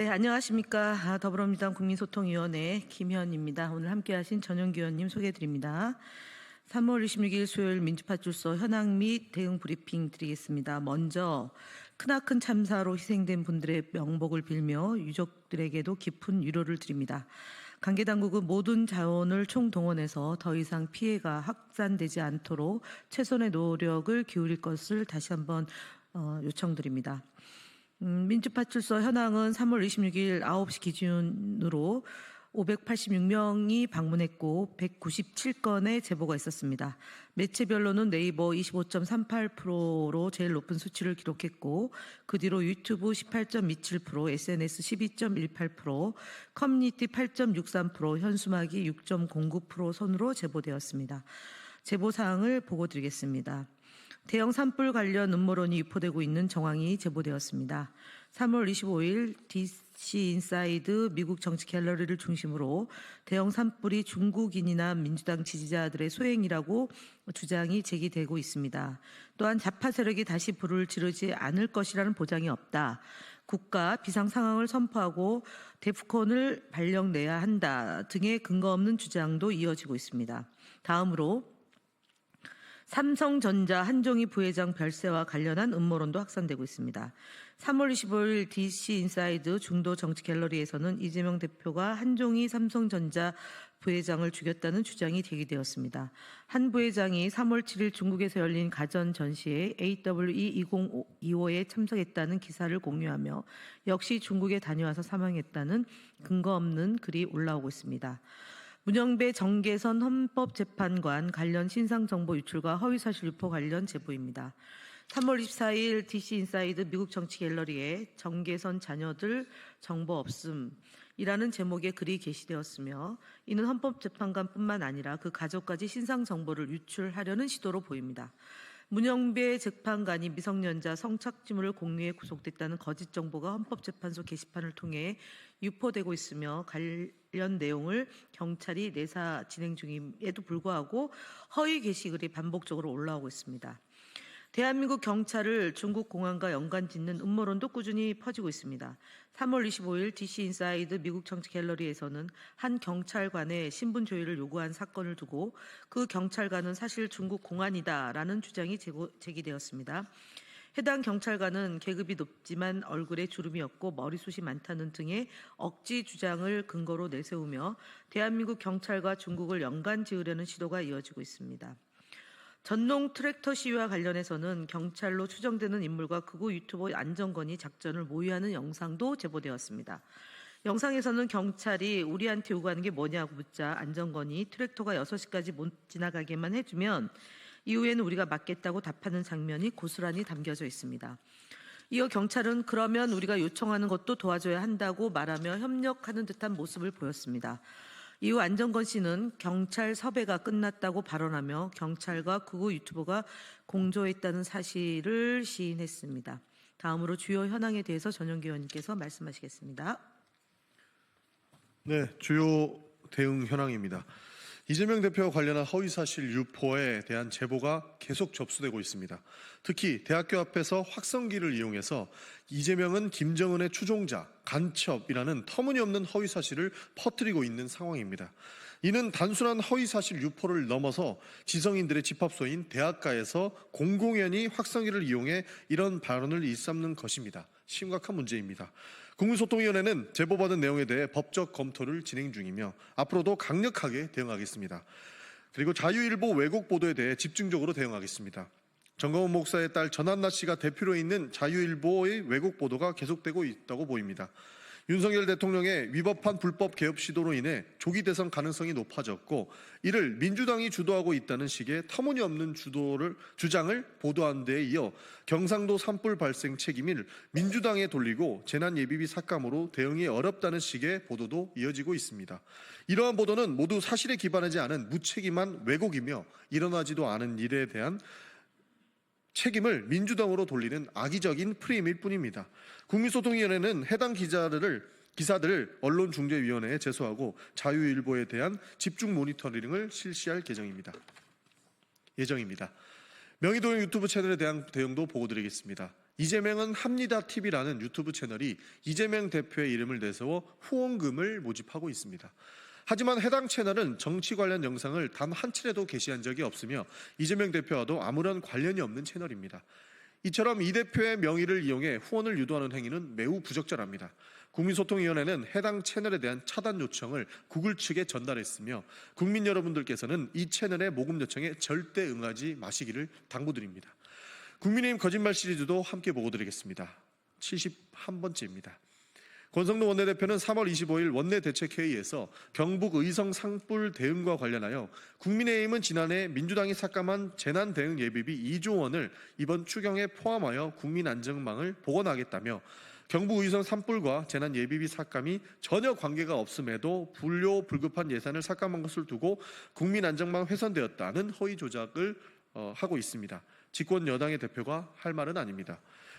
네, 안녕하십니까. 아, 더불어민주당 국민소통위원회 김현입니다. 오늘 함께하신 전용기 의원님 소개해드립니다. 3월 26일 수요일 민주파출소 현황 및 대응 브리핑 드리겠습니다. 먼저 크나큰 참사로 희생된 분들의 명복을 빌며 유족들에게도 깊은 위로를 드립니다. 관계 당국은 모든 자원을 총동원해서 더 이상 피해가 확산되지 않도록 최선의 노력을 기울일 것을 다시 한번 어, 요청드립니다. 음, 민주파출소 현황은 3월 26일 9시 기준으로 586명이 방문했고 197건의 제보가 있었습니다. 매체별로는 네이버 25.38%로 제일 높은 수치를 기록했고 그 뒤로 유튜브 18.27%, SNS 12.18%, 커뮤니티 8.63%, 현수막이 6.09% 선으로 제보되었습니다. 제보 사항을 보고 드리겠습니다. 대형 산불 관련 음모론이 유포되고 있는 정황이 제보되었습니다. 3월 25일 DC 인사이드 미국 정치 갤러리를 중심으로 대형 산불이 중국인이나 민주당 지지자들의 소행이라고 주장이 제기되고 있습니다. 또한 좌파 세력이 다시 불을 지르지 않을 것이라는 보장이 없다. 국가 비상 상황을 선포하고 데프콘을 발령내야 한다 등의 근거 없는 주장도 이어지고 있습니다. 다음으로 삼성전자 한종희 부회장 별세와 관련한 음모론도 확산되고 있습니다. 3월 25일 DC 인사이드 중도 정치 갤러리에서는 이재명 대표가 한종희 삼성전자 부회장을 죽였다는 주장이 제기되었습니다. 한 부회장이 3월 7일 중국에서 열린 가전 전시회 AWE 2025에 참석했다는 기사를 공유하며 역시 중국에 다녀와서 사망했다는 근거 없는 글이 올라오고 있습니다. 문영배 정계선 헌법재판관 관련 신상 정보 유출과 허위사실 유포 관련 제보입니다. 3월 24일 DC 인사이드 미국 정치 갤러리에 정계선 자녀들 정보 없음이라는 제목의 글이 게시되었으며 이는 헌법재판관뿐만 아니라 그 가족까지 신상 정보를 유출하려는 시도로 보입니다. 문영배 재판관이 미성년자 성착취물을 공유해 구속됐다는 거짓 정보가 헌법재판소 게시판을 통해 유포되고 있으며 관련 내용을 경찰이 내사 진행 중임에도 불구하고 허위 게시글이 반복적으로 올라오고 있습니다. 대한민국 경찰을 중국 공안과 연관 짓는 음모론도 꾸준히 퍼지고 있습니다. 3월 25일 DC 인사이드 미국 정치 갤러리에서는 한 경찰관의 신분 조회를 요구한 사건을 두고 그 경찰관은 사실 중국 공안이다라는 주장이 제고, 제기되었습니다. 해당 경찰관은 계급이 높지만 얼굴에 주름이 없고 머리숱이 많다는 등의 억지 주장을 근거로 내세우며 대한민국 경찰과 중국을 연관 지으려는 시도가 이어지고 있습니다. 전농 트랙터 시위와 관련해서는 경찰로 추정되는 인물과 극우 유튜버 안정건이 작전을 모의하는 영상도 제보되었습니다. 영상에서는 경찰이 우리한테 요구하는 게 뭐냐고 묻자 안정건이 트랙터가 6시까지 못 지나가게만 해주면 이후에는 우리가 맞겠다고 답하는 장면이 고스란히 담겨져 있습니다. 이어 경찰은 그러면 우리가 요청하는 것도 도와줘야 한다고 말하며 협력하는 듯한 모습을 보였습니다. 이후 안정건 씨는 경찰 섭외가 끝났다고 발언하며 경찰과 극우 유튜버가 공조했다는 사실을 시인했습니다. 다음으로 주요 현황에 대해서 전용기 의원님께서 말씀하시겠습니다. 네, 주요 대응 현황입니다. 이재명 대표와 관련한 허위사실 유포에 대한 제보가 계속 접수되고 있습니다. 특히 대학교 앞에서 확성기를 이용해서 이재명은 김정은의 추종자, 간첩이라는 터무니없는 허위사실을 퍼뜨리고 있는 상황입니다. 이는 단순한 허위사실 유포를 넘어서 지성인들의 집합소인 대학가에서 공공연히 확성기를 이용해 이런 발언을 일삼는 것입니다. 심각한 문제입니다. 국민소통위원회는 제보받은 내용에 대해 법적 검토를 진행 중이며 앞으로도 강력하게 대응하겠습니다. 그리고 자유일보 왜곡 보도에 대해 집중적으로 대응하겠습니다. 정광훈 목사의 딸 전한나 씨가 대표로 있는 자유일보의 왜곡 보도가 계속되고 있다고 보입니다. 윤석열 대통령의 위법한 불법 개혁 시도로 인해 조기 대선 가능성이 높아졌고 이를 민주당이 주도하고 있다는 식의 터무니없는 주도를 주장을 보도한 데에 이어 경상도 산불 발생 책임을 민주당에 돌리고 재난 예비비 삭감으로 대응이 어렵다는 식의 보도도 이어지고 있습니다. 이러한 보도는 모두 사실에 기반하지 않은 무책임한 왜곡이며 일어나지도 않은 일에 대한 책임을 민주당으로 돌리는 악의적인 프레임일 뿐입니다. 국민소통위원회는 해당 기자들을 기사들을 언론중재위원회에 제소하고 자유일보에 대한 집중 모니터링을 실시할 예정입니다. 예정입니다. 명의도용 유튜브 채널에 대한 대응도 보고드리겠습니다. 이재명은 합니다 TV라는 유튜브 채널이 이재명 대표의 이름을 내세워 후원금을 모집하고 있습니다. 하지만 해당 채널은 정치 관련 영상을 단 한 차례도 게시한 적이 없으며 이재명 대표와도 아무런 관련이 없는 채널입니다. 이처럼 이 대표의 명의를 이용해 후원을 유도하는 행위는 매우 부적절합니다. 국민소통위원회는 해당 채널에 대한 차단 요청을 구글 측에 전달했으며 국민 여러분들께서는 이 채널의 모금 요청에 절대 응하지 마시기를 당부드립니다. 국민의힘 거짓말 시리즈도 함께 보고 드리겠습니다. 71번째입니다. 권성동 원내대표는 3월 25일 원내대책회의에서 경북 의성 상불 대응과 관련하여 국민의힘은 지난해 민주당이 삭감한 재난대응 예비비 2조 원을 이번 추경에 포함하여 국민안정망을 복원하겠다며 경북 의성 산불과 재난 예비비 삭감이 전혀 관계가 없음에도 불료 불급한 예산을 삭감한 것을 두고 국민안정망 훼손되었다는 허위 조작을 어, 하고 있습니다. 집권 여당의 대표가 할 말은 아닙니다.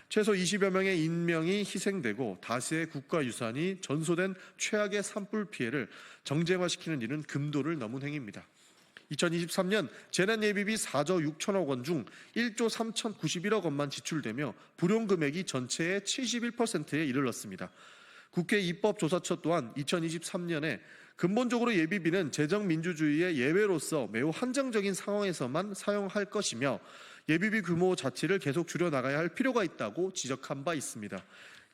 최소 20여 명의 인명이 희생되고 다수의 국가 유산이 전소된 최악의 산불 피해를 정쟁화시키는 일은 금도를 넘은 행위입니다. 2023년 재난예비비 4조 6천억 원 중 1조 3,091억 원만 지출되며 불용 금액이 전체의 71%에 이르렀습니다. 국회 입법조사처 또한 2023년에 근본적으로 예비비는 재정 민주주의의 예외로서 매우 한정적인 상황에서만 사용할 것이며 예비비 규모 자체를 계속 줄여 나가야 할 필요가 있다고 지적한 바 있습니다.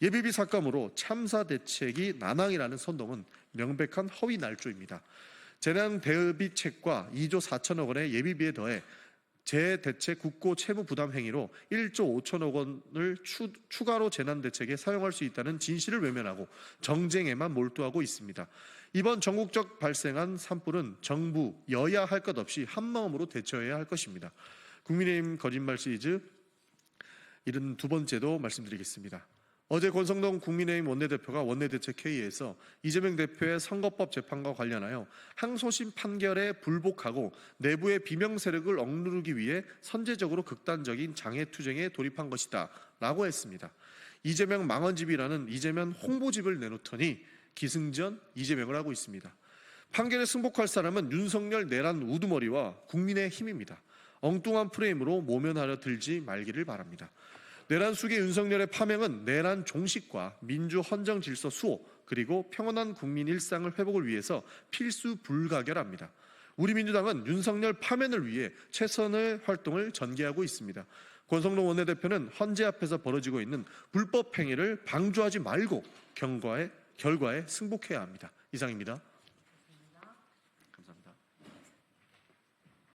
예비비 삭감으로 참사 대책이 난항이라는 선동은 명백한 허위 날조입니다. 재난 대비책과 2조 4천억 원의 예비비에 더해 재대책 국고 채무 부담 행위로 1조 5천억 원을 추, 추가로 재난 대책에 사용할 수 있다는 진실을 외면하고 정쟁에만 몰두하고 있습니다. 이번 전국적 발생한 산불은 정부 여야 할 것 없이 한 마음으로 대처해야 할 것입니다. 국민의힘 거짓말 시리즈 72번째도 말씀드리겠습니다. 어제 권성동 국민의힘 원내대표가 원내대책회의에서 이재명 대표의 선거법 재판과 관련하여 항소심 판결에 불복하고 내부의 비명 세력을 억누르기 위해 선제적으로 극단적인 장애 투쟁에 돌입한 것이다 라고 했습니다. 이재명 망언집이라는 이재명 홍보집을 내놓더니 기승전 이재명을 하고 있습니다. 판결에 승복할 사람은 윤석열 내란 우두머리와 국민의 힘입니다. 엉뚱한 프레임으로 모면하려 들지 말기를 바랍니다. 내란 숙의 윤석열의 파명은 내란 종식과 민주 헌정 질서 수호 그리고 평온한 국민 일상을 회복을 위해서 필수 불가결합니다. 우리 민주당은 윤석열 파면을 위해 최선의 활동을 전개하고 있습니다. 권성동 원내대표는 헌재 앞에서 벌어지고 있는 불법 행위를 방조하지 말고 경과에 결과에 승복해야 합니다. 이상입니다.